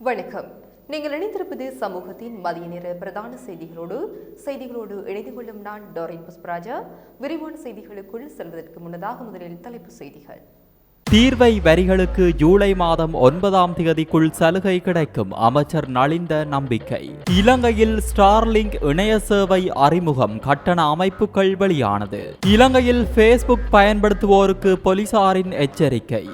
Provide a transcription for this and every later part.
வணக்கம். நீங்கள் இணைந்திருப்பது சமூகத்தின் மதிய நேர பிரதான செய்திகளோடு. செய்திகளோடு இணைந்து கொள்ளும் நான் டோரின் புஷ்பராஜா. விரிவான செய்திகளுக்குள் செல்வதற்கு முன்னதாக முதலில் தலைப்பு செய்திகள். தீர்வை வரிகளுக்கு ஜூலை மாதம் ஒன்பதாம் தேதிக்குள் சலுகை கிடைக்கும் அமைச்சர் நலிந்த நம்பிக்கை. இலங்கையில் ஸ்டார்லிங்க் இணைய சேவை அறிமுகம் கட்டண அமைப்புகள் வெளியானது. இலங்கையில் ஃபேஸ்புக் பயன்படுத்துவோருக்கு போலீசாரின் எச்சரிக்கை.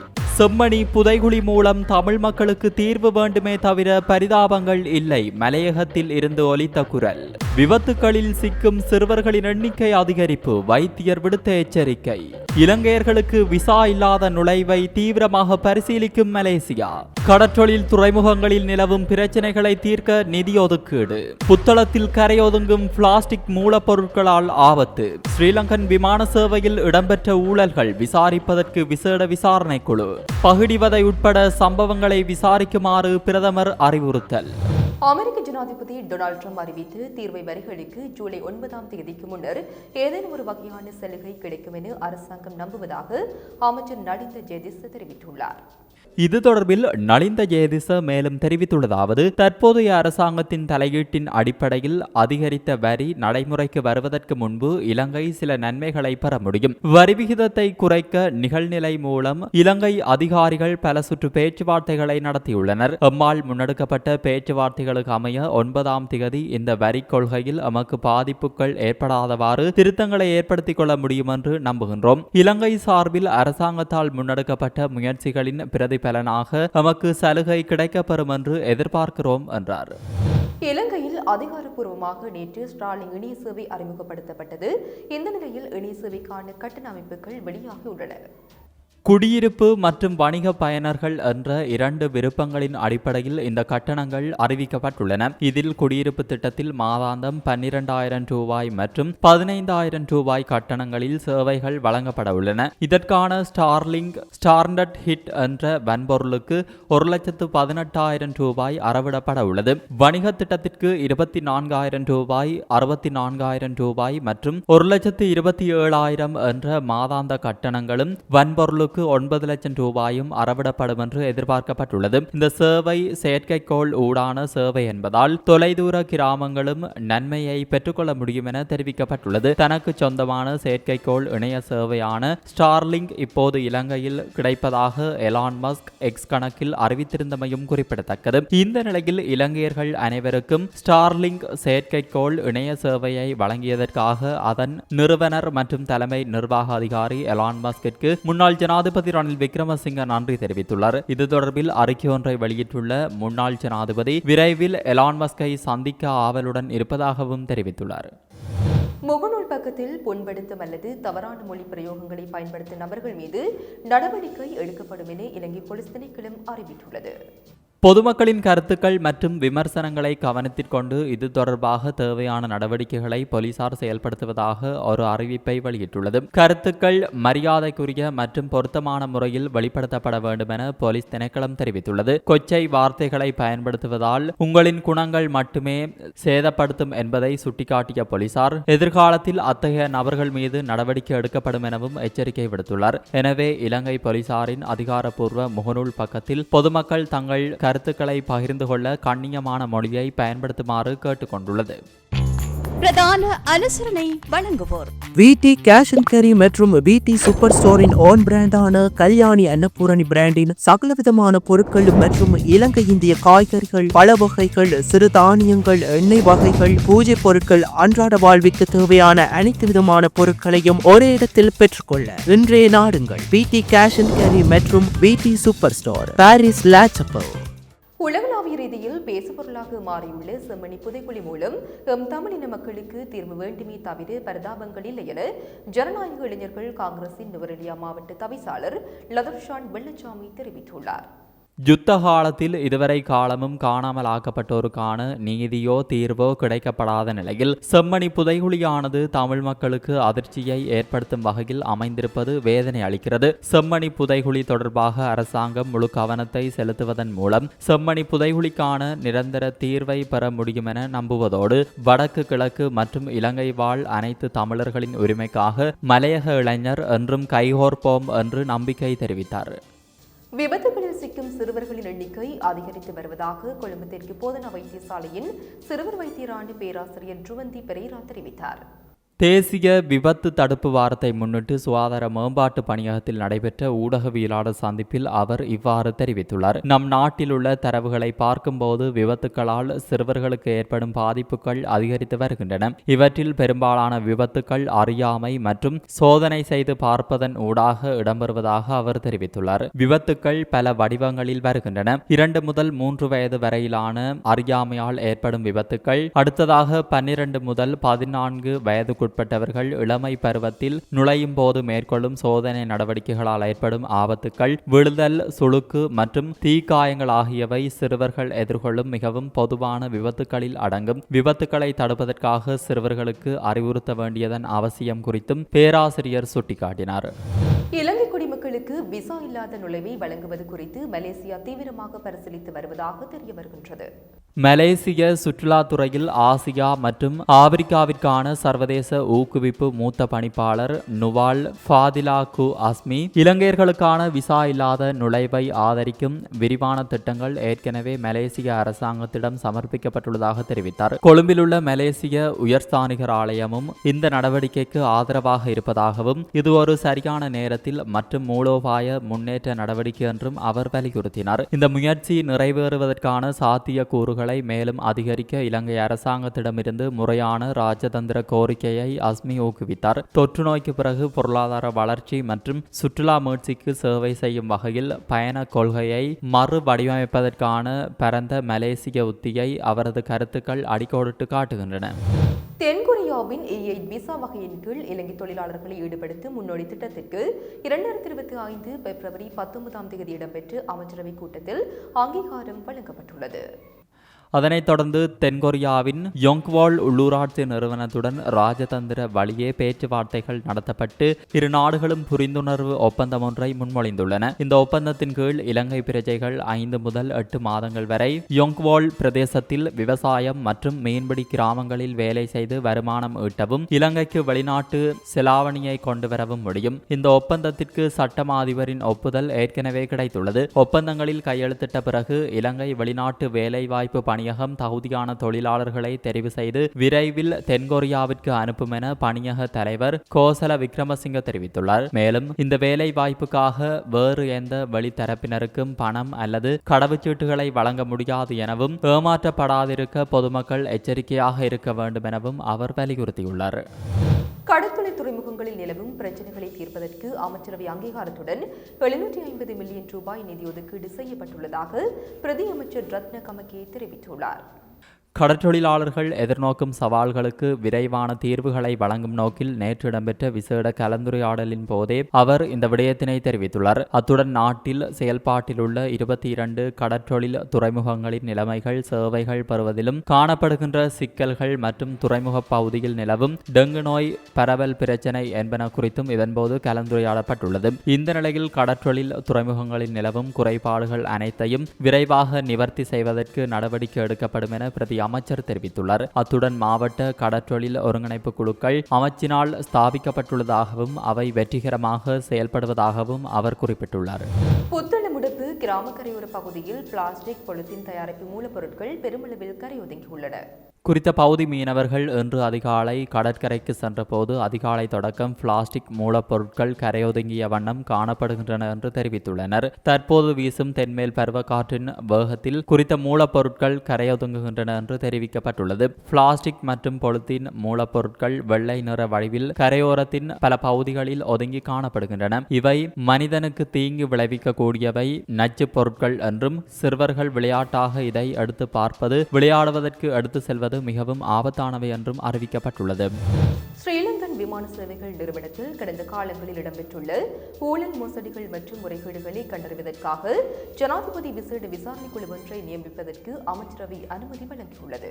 செம்மணி புதைகுழி மூலம் தமிழ் மக்களுக்கு தீர்வு வேண்டுமே தவிர பரிதாபங்கள் இல்லை. மலையகத்தில் இருந்து ஒலித்த குரல். விபத்துகளில் சிக்கும் சிறுவர்களின் எண்ணிக்கை அதிகரிப்பு வைத்தியர் விடுத்த எச்சரிக்கை. இலங்கையர்களுக்கு விசா இல்லாத நுழைவை தீவிரமாக பரிசீலிக்கும் மலேசியா. கடற்றொழில் துறைமுகங்களில் நிலவும் பிரச்சினைகளை தீர்க்க நிதி ஒதுக்கீடு. புத்தளத்தில் கரையொதுங்கும் பிளாஸ்டிக் மூலப்பொருட்களால் ஆபத்து. ஸ்ரீலங்கன் விமான சேவையில் இடம்பெற்ற ஊழல்கள் விசாரிப்பதற்கு விசேட விசாரணை குழு பகுடிவதை உட்பட சம்பவங்களை விசாரிக்குமாறு பிரதமர் அறிவுறுத்தல். அமெரிக்க ஜனாதிபதி டொனால்ட் ட்ரம்ப் அறிவித்து தீர்வை வரிகளுக்கு ஜூலை ஒன்பதாம் தேதிக்கு முன்னர் ஏதேனும் ஒரு வகையான சலுகை கிடைக்கும் என அரசாங்கம் நம்புவதாக அமைச்சர் நடிந்த ஜெயதிஸ் தெரிவித்துள்ளார். இது தொடர்பில் நலிந்த ஜெயதிச மேலும் தெரிவித்துள்ளதாவது தற்போதைய அரசாங்கத்தின் தலையீட்டின் அடிப்படையில் அதிகரித்த வரி நடைமுறைக்கு வருவதற்கு முன்பு இலங்கை சில நன்மைகளை பெற முடியும். வரி விகிதத்தை குறைக்க நிகழ்நிலை மூலம் இலங்கை அதிகாரிகள் பல சுற்று பேச்சுவார்த்தைகளை நடத்தியுள்ளனர். எம்மால் முன்னெடுக்கப்பட்ட பேச்சுவார்த்தைகளுக்கு அமைய ஒன்பதாம் திகதி இந்த வரி கொள்கையில் எமக்கு பாதிப்புகள் ஏற்படாதவாறு திருத்தங்களை ஏற்படுத்திக் கொள்ள முடியும் என்று நம்புகின்றோம். இலங்கை சார்பில் அரசாங்கத்தால் முன்னெடுக்கப்பட்ட முயற்சிகளின் பிரதி பலனாக நமக்கு சலுகை கிடைக்கப்பெறும் என்று எதிர்பார்க்கிறோம் என்றார். இலங்கையில் அதிகாரப்பூர்வமாக நேற்று ஸ்டாலின் இணைய சேவை அறிமுகப்படுத்தப்பட்டது. இந்த நிலையில் இணைய சேவைக்கான கட்டண அமைப்புகள் வெளியாகியுள்ளன குடியிருப்பு மற்றும் வணிக பயனர்கள் என்ற இரண்டு விருப்பங்களின் அடிப்படையில் இந்த கட்டணங்கள் அறிவிக்கப்பட்டுள்ளன. இதில் குடியிருப்பு திட்டத்தில் மாதாந்தம் பன்னிரண்டாயிரம் ரூபாய் மற்றும் பதினைந்தாயிரம் ரூபாய் கட்டணங்களில் சேவைகள் வழங்கப்பட உள்ளன இதற்கான ஸ்டார்லிங் ஸ்டார்டட் ஹிட் என்ற வன்பொருளுக்கு ஒரு லட்சத்து பதினெட்டாயிரம் ரூபாய் அறவிடப்பட உள்ளது வணிக திட்டத்திற்கு இருபத்தி நான்காயிரம் ரூபாய் அறுபத்தி நான்காயிரம் ரூபாய் மற்றும் ஒரு லட்சத்து இருபத்தி ஏழாயிரம் என்ற மாதாந்த கட்டணங்களும் வன்பொருளுக்கு ஒன்பது லட்சம் ரூபாயும் அறவிடப்படும் என்று எதிர்பார்க்கப்பட்டுள்ளது. இந்த சேவை செயற்கைக்கோள் ஊடான சேவை என்பதால் தொலைதூர கிராமங்களும் நன்மையை பெற்றுக்கொள்ள முடியும் என தெரிவிக்கப்பட்டுள்ளது. தனக்கு சொந்தமான செயற்கைக்கோள் இணைய சேவையான ஸ்டார்லிங்க் இப்போது இலங்கையில் கிடைப்பதாக எலான் மஸ்க் எக்ஸ் கணக்கில் அறிவித்திருந்தமையும் குறிப்பிடத்தக்கது. இந்த நிலையில் இலங்கையர்கள் அனைவருக்கும் ஸ்டார்லிங்க் செயற்கைக்கோள் இணைய சேவையை வழங்கியதற்காக அதன் நிறுவனர் மற்றும் தலைமை நிர்வாக அதிகாரி எலான் மஸ்கிற்கு முன்னாள் ஜனாதிபதி ரணில் விக்ரமசிங்க நன்றி தெரிவித்துள்ளார். இது தொடர்பில் அறிக்கை ஒன்றை வெளியிட்டுள்ள முன்னாள் ஜனாதிபதி விரைவில் எலான் மஸ்கை சந்திக்க ஆவலுடன் இருப்பதாகவும் தெரிவித்துள்ளார். முகநூல் பக்கத்தில் புண்படுத்தும் அல்லது தவறான மொழி பிரயோகங்களை பயன்படுத்தும் நபர்கள் மீது நடவடிக்கை எடுக்கப்படும் என இலங்கை போலீஸ் திணைக்களம் அறிவித்துள்ளது. பொதுமக்களின் கருத்துக்கள் மற்றும் விமர்சனங்களை கவனத்திற்கொண்டு இது தொடர்பாக தேவையான நடவடிக்கைகளை போலீசார் செயல்படுத்துவதாக ஒரு அறிவிப்பை வெளியிட்டுள்ளது. கருத்துக்கள் மரியாதைக்குரிய மற்றும் பொருத்தமான முறையில் வெளிப்படுத்தப்பட வேண்டும் என போலீஸ் திணைக்களம் தெரிவித்துள்ளது. கொச்சை வார்த்தைகளை பயன்படுத்துவதால் உங்களின் குணங்கள் மட்டுமே சேதப்படுத்தும் என்பதை சுட்டிக்காட்டிய போலீசார் எதிர்காலத்தில் அத்தகைய நபர்கள் மீது நடவடிக்கை எடுக்கப்படும் எனவும் எச்சரிக்கை விடுத்துள்ளார். எனவே இலங்கை போலீசாரின் அதிகாரப்பூர்வ முகநூல் பக்கத்தில் பொதுமக்கள் தங்கள் கருத்துக்களை பகிர்ந்து கொள்ள கண்ணியமான மொழியை பயன்படுத்துமாறு கேட்டுக்கொண்டுள்ளது. பிரதான அனுசரணை வழங்குவோர். விடி கேஷ் அண்ட் கேரி மற்றும் விடி சூப்பர் ஸ்டோரின் ஓன் பிராண்டான கல்யாணி அன்னபூரணி பிராண்டின் சகலவிதமான பொருட்கள் மற்றும் இலங்கை இந்திய காய்கறிகள் பழ வகைகள் சிறு தானியங்கள் எண்ணெய் வகைகள் பூஜை பொருட்கள் அன்றாட வாழ்விற்கு தேவையான அனைத்து விதமான பொருட்களையும் ஒரே இடத்தில் பெற்றுக்கொள்ள இன்றைய நாடுங்கள். விடி கேஷ் அண்ட் கேரி மற்றும் விடி சூப்பர் ஸ்டோர் பாரிஸ் லாச்சப்போ உலகளாவிய ரீதியில் பேசுபொருளாக மாறியுள்ள செம்மணி புதைக்குழி மூலம் எம் தமிழின மக்களுக்கு தீர்வு வேண்டுமே தவிர பரிதாபங்கள் இல்லை என ஜனநாயக இளைஞர்கள் காங்கிரசின் நுவரெலியா மாவட்ட தவிசாளர் லதர்ஷான் வெள்ளச்சாமி தெரிவித்துள்ளார். யுத்த காலத்தில் இதுவரை காலமும் காணாமல் ஆக்கப்பட்டோருக்கான நீதியோ தீர்வோ கிடைக்கப்படாத நிலையில் செம்மணி புதைகுழியானது தமிழ் மக்களுக்கு அதிர்ச்சியை ஏற்படுத்தும் வகையில் அமைந்திருப்பது வேதனை அளிக்கிறது. செம்மணி புதைகுழி தொடர்பாக அரசாங்கம் முழு கவனத்தை செலுத்துவதன் மூலம் செம்மணி புதைகுழிக்கான நிரந்தர தீர்வை பெற முடியும் என நம்புவதோடு வடக்கு கிழக்கு மற்றும் இலங்கை வாழ் அனைத்து தமிழர்களின் உரிமைக்காக மலையக இளைஞர் என்றும் கைகோர்ப்போம் என்று நம்பிக்கை தெரிவித்தார். விபத்துகளில் சிறுவர்களின் எண்ணிக்கை அதிகரித்து வருவதாக கொழும்பு தெற்கு போதனா வைத்தியசாலையின் சிறுவர் வைத்தியராணி பேராசிரியர் ட்ருவந்தி பெரேரா தெரிவித்தார். தேசிய விபத்து தடுப்பு வாரத்தை முன்னிட்டு சுகாதார மேம்பாட்டு பணியகத்தில் நடைபெற்ற ஊடகவியலாளர் சந்திப்பில் அவர் இவ்வாறு தெரிவித்துள்ளார். நம் நாட்டில் உள்ள தரவுகளை பார்க்கும்போது விபத்துக்களால் சிறுவர்களுக்கு ஏற்படும் பாதிப்புகள் அதிகரித்து வருகின்றன. இவற்றில் பெரும்பாலான விபத்துக்கள் அறியாமை மற்றும் சோதனை செய்து பார்ப்பதன் ஊடாக இடம்பெறுவதாக அவர் தெரிவித்துள்ளார். விபத்துக்கள் பல வடிவங்களில் வருகின்றன. இரண்டு முதல் மூன்று வயது வரையிலான அறியாமையால் ஏற்படும் விபத்துக்கள் அடுத்ததாக பன்னிரண்டு முதல் பதினான்கு வயதுக்குட்பட்டவர்கள் இளமை பருவத்தில் நுழையும் போது மேற்கொள்ளும் சோதனை நடவடிக்கைகளால் ஏற்படும் ஆபத்துக்கள் விழுதல் சுளுக்கு மற்றும் தீக்காயங்கள் ஆகியவை சிறுவர்கள் எதிர்கொள்ளும் மிகவும் பொதுவான விபத்துக்களில் அடங்கும். விபத்துக்களை தடுப்பதற்காக சிறுவர்களுக்கு அறிவுறுத்த வேண்டியதன் அவசியம் குறித்தும் பேராசிரியர் சுட்டிக்காட்டினார். இலங்கை குடிமக்களுக்கு விசா இல்லாத நுழைவை வழங்குவது குறித்து மலேசியா தீவிரமாக பரிசீலித்து வருவதாக தெரிய வருகின்றது மலேசிய சுற்றுலாத்துறையில் ஆசியா மற்றும் ஆப்பிரிக்காவிற்கான சர்வதேச ஊக்குவிப்பு மூத்த பணிப்பாளர் நுவால் ஃபாதிலா கு அஸ்மி இலங்கையர்களுக்கான விசா இல்லாத நுழைவை ஆதரிக்கும் விரிவான திட்டங்கள் ஏற்கனவே மலேசிய அரசாங்கத்திடம் சமர்ப்பிக்கப்பட்டுள்ளதாக தெரிவித்தார். கொழும்பிலுள்ள மலேசிய உயர்ஸ்தானிகர் ஆலயமும் இந்த நடவடிக்கைக்கு ஆதரவாக இருப்பதாகவும் இது ஒரு சரியான நேரத்தில் மற்றும் மூலோபாய முன்னேற்ற நடவடிக்கை என்றும் அவர் வலியுறுத்தினார். இந்த முயற்சி நிறைவேறுவதற்கான சாத்திய கூறுகளை மேலும் அதிகரிக்க இலங்கை அரசாங்கத்திடமிருந்து முறையான ராஜதந்திர கோரிக்கையை அஸ்மி ஊக்குவித்தார். தொற்று நோய்க்கு பிறகு பொருளாதார வளர்ச்சி மற்றும் சுற்றுலா முயற்சிக்கு சேவை செய்யும் வகையில் பயண கொள்கையை மறு வடிவமைப்பதற்கான பரந்த மலேசிய உத்தியை அவரது கருத்துக்கள் அடிக்கோடிட்டு காட்டுகின்றன. தென்கொரியாவின் ஏஐ விசா வகையின் கீழ் இலங்கை தொழிலாளர்களை ஈடுபடுத்தும் முன்னோடி திட்டத்திற்கு இரண்டாயிரத்தி இருபத்தி ஐந்து பிப்ரவரி பத்தொன்பதாம் தேதி இடம்பெற்ற அமைச்சரவைக் கூட்டத்தில் அங்கீகாரம் வழங்கப்பட்டுள்ளது. அதனைத் தொடர்ந்து தென்கொரியாவின் யோங்வால் உள்ளூராட்சி நிறுவனத்துடன் ராஜதந்திர வழியே பேச்சுவார்த்தைகள் நடத்தப்பட்டு இரு நாடுகளும் புரிந்துணர்வு ஒப்பந்தம் ஒன்றை முன்மொழிந்துள்ளன. இந்த ஒப்பந்தத்தின் கீழ் இலங்கை பிரஜைகள் ஐந்து முதல் எட்டு மாதங்கள் வரை யோங்வால் பிரதேசத்தில் விவசாயம் மற்றும் மீன்பிடி கிராமங்களில் வேலை செய்து வருமானம் ஈட்டவும் இலங்கைக்கு வெளிநாட்டு செலாவணியை கொண்டு வரவும் முடியும். இந்த ஒப்பந்தத்திற்கு சட்டமா அதிபரின் ஒப்புதல் ஏற்கனவே கிடைத்துள்ளது. ஒப்பந்தங்களில் கையெழுத்திட்ட பிறகு இலங்கை வெளிநாட்டு வேலைவாய்ப்பு பணி பணியகம் தகுதியான தொழிலாளர்களை தெரிவு செய்து விரைவில் தென்கொரியாவிற்கு அனுப்பும் என பணியக தலைவர் கோசல விக்ரமசிங்க தெரிவித்துள்ளார். மேலும் இந்த வேலை வாய்ப்புக்காக வேறு எந்த வெளித்தரப்பினருக்கும் பணம் அல்லது கடவுச்சீட்டுகளை வழங்க முடியாது எனவும் ஏமாற்றப்படாதிருக்க பொதுமக்கள் எச்சரிக்கையாக இருக்க வேண்டும் எனவும் அவர் வலியுறுத்தியுள்ளார். கடற்கரை துறைமுகங்களில் நிலவும் பிரச்சனைகளை தீர்ப்பதற்கு அமைச்சரவை அங்கீகாரத்துடன் எழுநூற்றி ஐம்பது மில்லியன் ரூபாய் நிதி ஒதுக்கீடு செய்யப்பட்டுள்ளதாக பிரதி அமைச்சர் ரத்ன கமகே தெரிவித்துள்ளார். கடற்றொழிலாளர்கள் எதிர்நோக்கும் சவால்களுக்கு விரைவான தீர்வுகளை வழங்கும் நோக்கில் நேற்று இடம்பெற்ற விசேட கலந்துரையாடலின் போதே அவர் இந்த விடயத்தினை தெரிவித்துள்ளார். அத்துடன் நாட்டில் செயல்பாட்டில் உள்ள இருபத்தி இரண்டு கடற்றொழில் துறைமுகங்களின் நிலைமைகள் சேவைகள் பெறுவதிலும் காணப்படுகின்ற சிக்கல்கள் மற்றும் துறைமுக பகுதியில் நிலவும் டெங்கு நோய் பரவல் பிரச்சினை என்பன குறித்தும் இதன்போது கலந்துரையாடப்பட்டுள்ளது. இந்த நிலையில் கடற்றொழில் துறைமுகங்களில் நிலவும் குறைபாடுகள் அனைத்தையும் விரைவாக நிவர்த்தி செய்வதற்கு நடவடிக்கை எடுக்கப்படும் என பிரதி அமைச்சர் தெரிவித்துள்ளார். அத்துடன் மாவட்ட கடற்றொழில் ஒருங்கிணைப்பு குழுக்கள் அமைச்சினால் ஸ்தாபிக்கப்பட்டுள்ளதாகவும் அவை வெற்றிகரமாக செயல்படுவதாகவும் அவர் குறிப்பிட்டுள்ளார். புத்தளமுடுப்பு கிராமக்கரையோர பகுதியில் பிளாஸ்டிக் பொலித்தீன் தயாரிப்பு மூலப்பொருட்கள் பெருமளவில் கரையொதுங்கியுள்ளன குறித்த பகுதி மீனவர்கள் இன்று அதிகாலை கடற்கரைக்கு சென்றபோது அதிகாலை தொடக்கம் பிளாஸ்டிக் மூலப்பொருட்கள் கரையொதுங்கிய வண்ணம் காணப்படுகின்றன என்று தெரிவித்துள்ளனர். தற்போது வீசும் தென்மேல் பருவக்காற்றின் வேகத்தில் குறித்த மூலப்பொருட்கள் கரையொதுங்குகின்றன என்று தெரிவிக்கப்பட்டுள்ளது. பிளாஸ்டிக் மற்றும் பொலித்தீன் மூலப்பொருட்கள் வெள்ளை நிற வடிவில் கரையோரத்தின் பல பகுதிகளில் ஒதுங்கி காணப்படுகின்றன. இவை மனிதனுக்கு தீங்கு விளைவிக்கக்கூடியவை. நச்சு பொருட்கள் என்றும் சிறுவர்கள் விளையாட்டாக இதை அடுத்து பார்ப்பது விளையாடுவதற்கு அடுத்து செல்வது மிகவும் ஆபத்தானவை என்றும் அறிவிக்கப்பட்டுள்ளது. ஸ்ரீலங்கன் விமான சேவைகள் நிறுவனத்தில் கடந்த காலங்களில் இடம்பெற்றுள்ள ஊழல் மோசடிகள் மற்றும் முறைகேடுகளை கண்டறிவதற்காக ஜனாதிபதி விசேட விசாரணை குழு ஒன்றை நியமிப்பதற்கு அமைச்சரவை அனுமதி வழங்கியுள்ளது.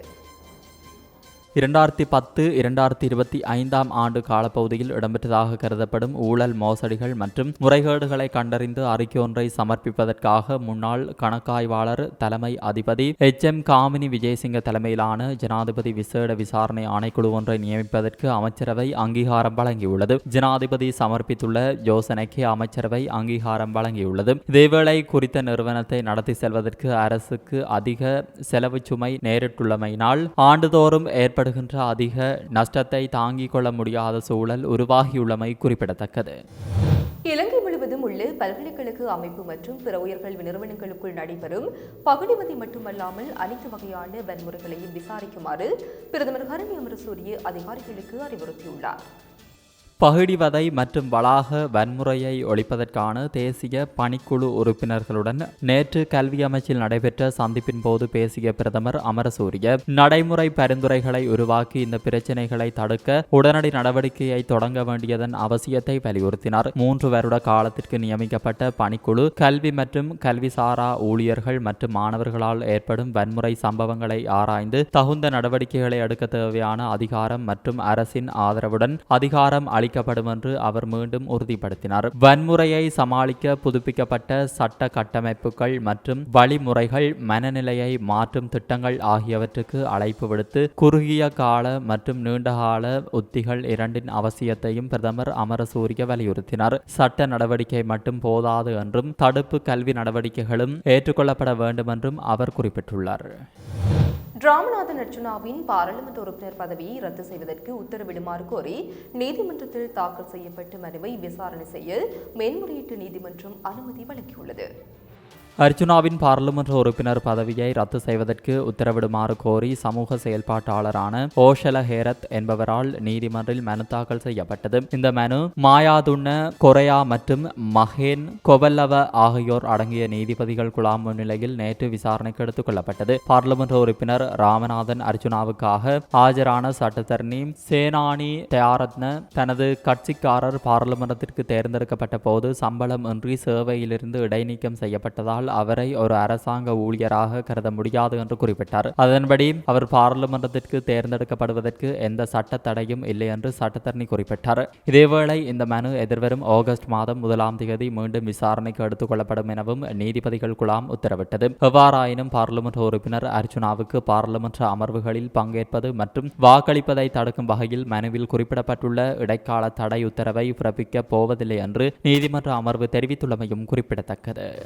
இரண்டாயிரத்தி பத்து இரண்டாயிரத்தி இருபத்தி ஐந்தாம் ஆண்டு காலப்பகுதியில் இடம்பெற்றதாக கருதப்படும் ஊழல் மோசடிகள் மற்றும் முறைகேடுகளை கண்டறிந்து அறிக்கை ஒன்றை சமர்ப்பிப்பதற்காக முன்னாள் கணக்காய்வாளர் தலைமை அதிபதி எச். எம். காமினி விஜயசிங்க தலைமையிலான ஜனாதிபதி விசேட விசாரணை ஆணைக்குழு ஒன்றை நியமிப்பதற்கு அமைச்சரவை அங்கீகாரம் வழங்கியுள்ளது. ஜனாதிபதி சமர்ப்பித்துள்ள யோசனைக்கு அமைச்சரவை அங்கீகாரம் வழங்கியுள்ளது. இதேவேளை குறித்த நிறுவனத்தை நடத்தி செல்வதற்கு அரசுக்கு அதிக செலவு சுமை நேரிட்டுள்ளமையினால் ஆண்டுதோறும் ஏற்படுகின்ற அதிக நஷ்டத்தை தாங்கிக் கொள்ள முடியாத சூழல் உருவாகியுள்ளமை குறிப்பிடத்தக்கது. இலங்கை முழுவதும் உள்ள பல்கலைக்கழக அமைப்பு மற்றும் பிற உயர்கல்வி நிறுவனங்களுக்குள் நடைபெறும் பகுடிமதி மட்டுமல்லாமல் அனைத்து வகையான வன்முறைகளையும் விசாரிக்குமாறு பிரதமர் ஹரணி அமரசூரிய அதிகாரிகளுக்கு அறிவுறுத்தியுள்ளார். பகிடிவதை மற்றும் வளாக வன்முறையை ஒழிப்பதற்கான தேசிய பணிக்குழு உறுப்பினர்களுடன் நேற்று கல்வி அமைச்சில் நடைபெற்ற சந்திப்பின் போது பேசிய பிரதமர் அமரசூரிய நடைமுறை பரிந்துரைகளை உருவாக்கி இந்த பிரச்சினைகளை தடுக்க உடனடி நடவடிக்கையை தொடங்க வேண்டியதன் அவசியத்தை வலியுறுத்தினார். மூன்று வருட காலத்திற்கு நியமிக்கப்பட்ட பணிக்குழு கல்வி மற்றும் கல்விசாரா ஊழியர்கள் மற்றும் மாணவர்களால் ஏற்படும் வன்முறை சம்பவங்களை ஆராய்ந்து தகுந்த நடவடிக்கைகளை எடுக்க தேவையான அதிகாரம் மற்றும் அரசின் ஆதரவுடன் அதிகாரம் அளி அளிக்கப்படும் என்று அவர் மீண்டும் உறுதிப்படுத்தினார். வன்முறையை சமாளிக்க புதுப்பிக்கப்பட்ட சட்ட கட்டமைப்புகள் மற்றும் வழிமுறைகள் மனநிலையை மாற்றும் திட்டங்கள் ஆகியவற்றுக்கு அழைப்பு விடுத்து குறுகிய கால மற்றும் நீண்டகால உத்திகள் இரண்டின் அவசியத்தையும் பிரதமர் அமரசூரிய வலியுறுத்தினார். சட்ட நடவடிக்கை மட்டும் போதாது என்றும் தடுப்பு கல்வி நடவடிக்கைகளும் ஏற்றுக்கொள்ளப்பட வேண்டும் என்றும் அவர் குறிப்பிட்டுள்ளார். ராமநாதன் அர்ஜுனாவின் பாராளுமன்ற உறுப்பினர் பதவியை ரத்து செய்வதற்கு உத்தரவிடுமாறு கோரி நீதிமன்றத்தில் தாக்கல் செய்யப்பட்ட மனுவை விசாரணை செய்ய மேன்முறையீட்டு நீதிமன்றம் அனுமதி வழங்கியுள்ளது. அர்ஜுனாவின் பாராளுமன்ற உறுப்பினர் பதவியை ரத்து செய்வதற்கு உத்தரவிடுமாறு கோரி சமூக செயல்பாட்டாளரான ஓஷல ஹேரத் என்பவரால் நீதிமன்றில் மனு தாக்கல் செய்யப்பட்டது. இந்த மனு மாயாதுண்ண கொரையா மற்றும் மஹேன் கொவல்லவ ஆகியோர் அடங்கிய நீதிபதிகள் குழாம் முன்னிலையில் நேற்று விசாரணைக்கு எடுத்துக் கொள்ளப்பட்டது. பாராளுமன்ற உறுப்பினர் ராமநாதன் அர்ஜுனாவுக்காக ஆஜரான சட்டத்தரணி சேனானி தயாரத்ன தனது கட்சிக்காரர் பாராளுமன்றத்திற்கு தேர்ந்தெடுக்கப்பட்ட போது சம்பளம் இன்றி சேவையிலிருந்து இடைநீக்கம் செய்யப்பட்டதால் அவரை ஒரு அரசாங்க ஊழியராக கருத முடியாது என்று குறிப்பிட்டார். அதன்படி அவர் பாராளுமன்றத்திற்கு தேர்ந்தெடுக்கப்படுவதற்கு எந்த சட்ட தடையும் இல்லை என்று சட்டத்தரணி குறிப்பிட்டார். இதேவேளை இந்த மனு எதிர்வரும் ஆகஸ்ட் மாதம் முதலாம் தேதி மீண்டும் விசாரணைக்கு எடுத்துக் கொள்ளப்படும் எனவும் நீதிபதிகள் குழாம் உத்தரவிட்டது. எவ்வாறாயினும் பாராளுமன்ற உறுப்பினர் அர்ச்சுனாவுக்கு பாராளுமன்ற அமர்வுகளில் பங்கேற்பது மற்றும் வாக்களிப்பதை தடுக்கும் வகையில் மனுவில் குறிப்பிடப்பட்டுள்ள இடைக்கால தடை உத்தரவை பிறப்பிக்கப் போவதில்லை என்று நீதிமன்ற அமர்வு தெரிவித்துள்ளமையும் குறிப்பிடத்தக்கது.